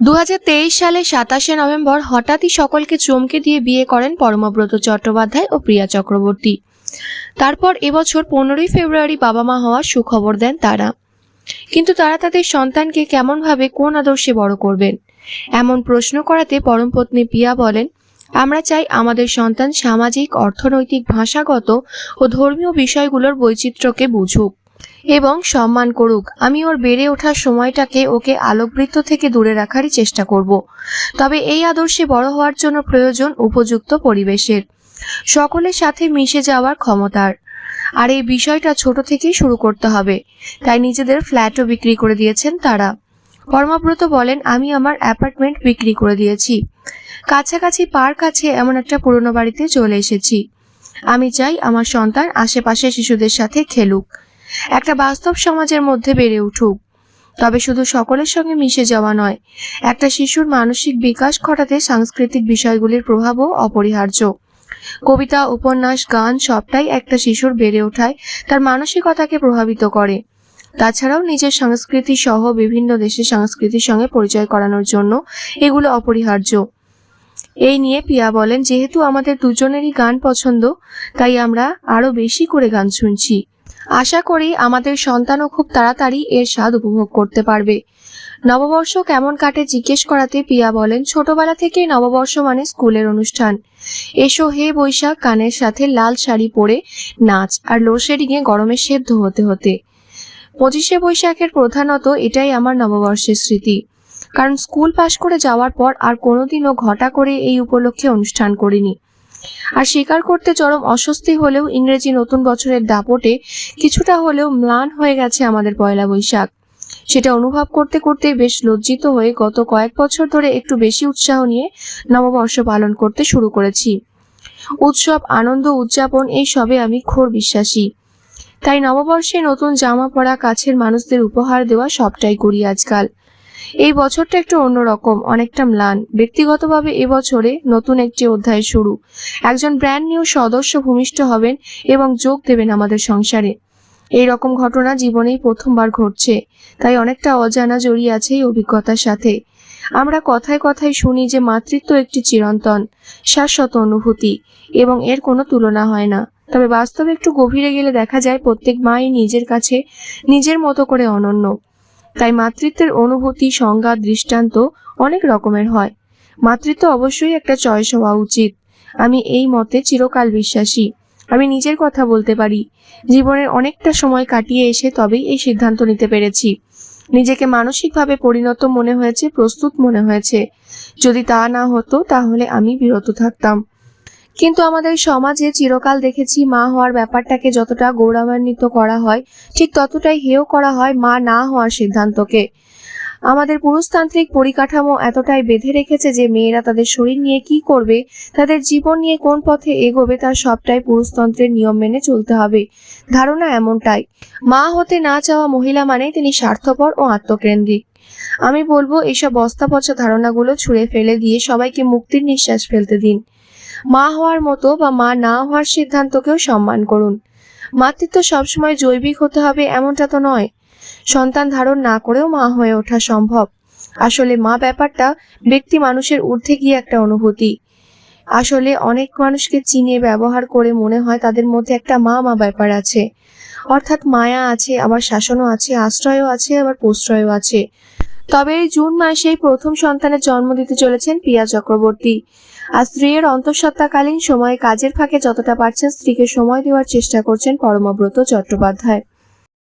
দু হাজার তেইশ সালে সাতাশে নভেম্বর হঠাৎই সকলকে চমকে দিয়ে বিয়ে করেন পরমব্রত চট্টোপাধ্যায় ও প্রিয়া চক্রবর্তী। তারপর এবছর পনেরোই ফেব্রুয়ারি বাবা মা হওয়ার সুখবর দেন তারা। কিন্তু তারা তাদের সন্তানকে কেমনভাবে কোন আদর্শে বড় করবেন? এমন প্রশ্ন করাতে পরমপত্নী পিয়া বলেন, আমরা চাই আমাদের সন্তান সামাজিক, অর্থনৈতিক, ভাষাগত ও ধর্মীয় বিষয়গুলোর বৈচিত্র্যকে বুঝুক। এবং সম্মান করুক। আমি ওর বেড়ে ওঠার সময়টাকে ওকে আলোকবৃত্ত থেকে দূরে রাখারই চেষ্টা করব। তবে এই আদর্শে বড় হওয়ার জন্য প্রয়োজন উপযুক্ত পরিবেশের। সকলের সাথে মিশে যাওয়ার ক্ষমতার। আর এই বিষয়টা ছোট থেকেই শুরু করতে হবে। তাই নিজেদের ফ্ল্যাটও বিক্রি করে দিয়েছেন তারা। পরমাব্রত বলেন, আমি আমার অ্যাপার্টমেন্ট বিক্রি করে দিয়েছি। কাছাকাছি পার্ক আছে, এমন একটা পুরনো বাড়িতে চলে এসেছি। আমি চাই আমার সন্তান আশেপাশে শিশুদের সাথে খেলুক। একটা বাস্তব সমাজের মধ্যে বেড়ে উঠুক। তবে শুধু সকলের সঙ্গে মিশে যাওয়া নয়, একটা শিশুর মানসিক বিকাশ ঘটাতে সাংস্কৃতিক বিষয়গুলির প্রভাবও অপরিহার্য। কবিতা, উপন্যাস, গান সবটাই একটা শিশুর বেড়ে ওঠায় তার মানসিকতাকে প্রভাবিত করে। তাছাড়াও নিজের সংস্কৃতি সহ বিভিন্ন দেশের সংস্কৃতির সঙ্গে পরিচয় করানোর জন্য এগুলো অপরিহার্য। এই নিয়ে পিয়া বলেন, যেহেতু আমাদের দুজনেরই গান পছন্দ, তাই আমরা আরও বেশি করে গান শুনছি। আশা করি আমাদের সন্তানও খুব তাড়াতাড়ি এর স্বাদ উপভোগ করতে পারবে। নববর্ষ কেমন কাটে জিজ্ঞেস করাতে পিয়া বলেন, ছোটবেলা থেকেই নববর্ষ মানে স্কুলের অনুষ্ঠান। এসো হে বৈশাখ, কানের সাথে লাল শাড়ি পরে নাচ আর লোডশেডিংয়ে গরমে সেদ্ধ হতে হতে। পঁচিশে বৈশাখের প্রধানত এটাই আমার নববর্ষের স্মৃতি। কারণ স্কুল পাশ করে যাওয়ার পর আর কোনোদিনও ঘটা করে এই উপলক্ষে অনুষ্ঠান করিনি। আর স্বীকার করতে চরম অস্বস্তি হলেও ইংরেজি নতুন বছরের দাপটে কিছুটা হলেও ম্লান হয়ে গেছে আমাদের পয়লা বৈশাখ। সেটা অনুভব করতে করতে বেশ লজ্জিত হয়ে গত কয়েক বছর ধরে একটু বেশি উৎসাহ নিয়ে নববর্ষ পালন করতে শুরু করেছি। উৎসব, আনন্দ, উদযাপন, এই সবে আমি ঘোর বিশ্বাসী। তাই নববর্ষে নতুন জামা পরা কাছের মানুষদের উপহার দেওয়া সবটাই করি আজকাল। এই বছরটা একটু অন্যরকম, অনেকটা ম্লান। ব্যক্তিগতভাবে এবছরে নতুন একটি অধ্যায় শুরু। একজন ব্র্যান্ড নিউ সদস্য ভূমিষ্ঠ হবেন এবং যোগ দেবেন আমাদের সংসারে। এই রকম ঘটনা জীবনেই প্রথমবার ঘটছে, তাই অনেকটা অজানা জড়িয়ে আছে এই অভিজ্ঞতার সাথে। আমরা কথায় কথায় শুনি যে মাতৃত্ব একটি চিরন্তন, শাশ্বত অনুভূতি, এবং এর কোনো তুলনা হয় না। তবে বাস্তবে একটু গভীরে গেলে দেখা যায় প্রত্যেক মাই নিজের কাছে নিজের মতো করে অনন্য। তাই মাতৃত্বের অনুভূতি, সংজ্ঞা, দৃষ্টান্ত অনেক রকমের হয়। মাতৃত্ব অবশ্যই একটা চয়েস হওয়া উচিত। আমি এই মতে চিরকাল বিশ্বাসী। আমি নিজের কথা বলতে পারি। জীবনের অনেকটা সময় কাটিয়ে এসে তবেই এই সিদ্ধান্ত নিতে পেরেছি। নিজেকে মানসিকভাবে পরিণত মনে হয়েছে, প্রস্তুত মনে হয়েছে। যদি তা না হতো, তাহলে আমি বিরত থাকতাম। কিন্তু আমাদের সমাজে চিরকাল দেখেছি মা হওয়ার ব্যাপারটাকে যতটা গৌরবান্বিত করা হয়, ঠিক ততটাই হেয় করা হয় মা না হওয়ার সিদ্ধান্তকে। আমাদের পুরুষতান্ত্রিক পরিকাঠামো এতটাই বেঁধে রেখেছে যে মেয়েরা তাদের শরীর নিয়ে কি করবে, তাদের জীবন নিয়ে কোন পথে এগোবে তার সবটাই পুরুষতন্ত্রের নিয়ম মেনে চলতে হবে। ধারণা এমনটাই, মা হতে না চাওয়া মহিলা মানে তিনি স্বার্থপর ও আত্মকেন্দ্রিক। আমি বলব এইসব বস্তা পচা ধারণাগুলো ছুঁড়ে ফেলে দিয়ে সবাইকে মুক্তির নিঃশ্বাস ফেলতে দিন। মা হওয়ার মতো বা মা না হওয়ার সিদ্ধান্তকেও সম্মান করুন। মাতৃত্ব সবসময় জৈবিক হতে হবে এমনটা তো নয়। সন্তান ধারণ না করেও মা হয়ে ওঠা সম্ভব। আসলে মা ব্যাপারটা ব্যক্তি মানুষের ঊর্ধ্বে গিয়ে একটা অনুভূতি। আসলে অনেক মানুষকে চিনে, ব্যবহার করে মনে হয় তাদের মধ্যে একটা মা মা ব্যাপার আছে। অর্থাৎ মায়া আছে, আবার শাসনও আছে, আশ্রয়ও আছে, আবার প্রশ্রয়ও আছে। তবে এই জুন মাসেই প্রথম সন্তানের জন্ম দিতে চলেছেন প্রিয়া চক্রবর্তী। আর স্ত্রীর অন্তঃসত্ত্বাকালীন সময়ে কাজের ফাঁকে যতটা পারছেন স্ত্রীকে সময় দেওয়ার চেষ্টা করছেন পরমব্রত চট্টোপাধ্যায়।